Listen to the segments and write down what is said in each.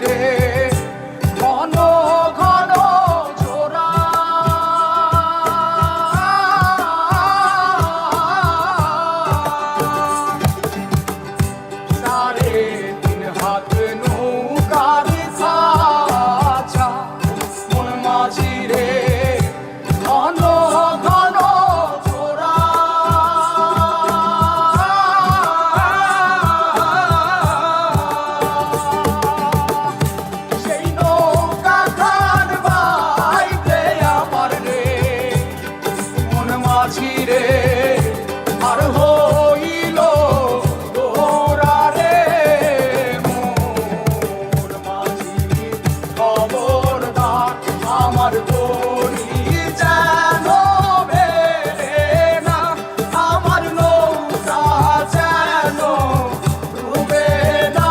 Yeah. আমার গড়ি জানো বেড়ে না আমার নৌকা জানো ডুবে না।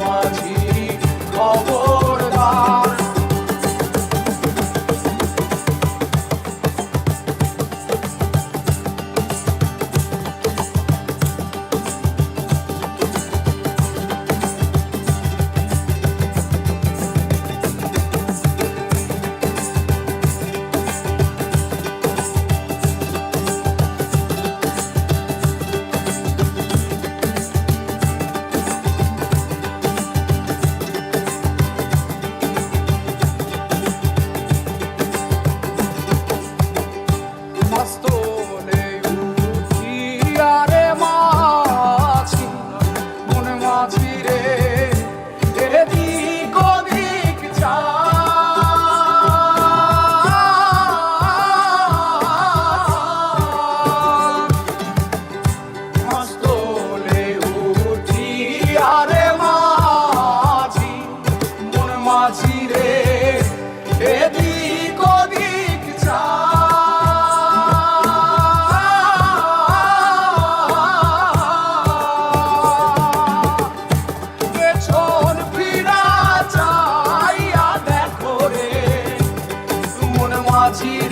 মাঝি খবর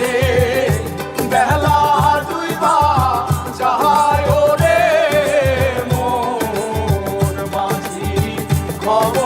রে বেলা দুই বা যাহায় রে মোর মাঝি খবর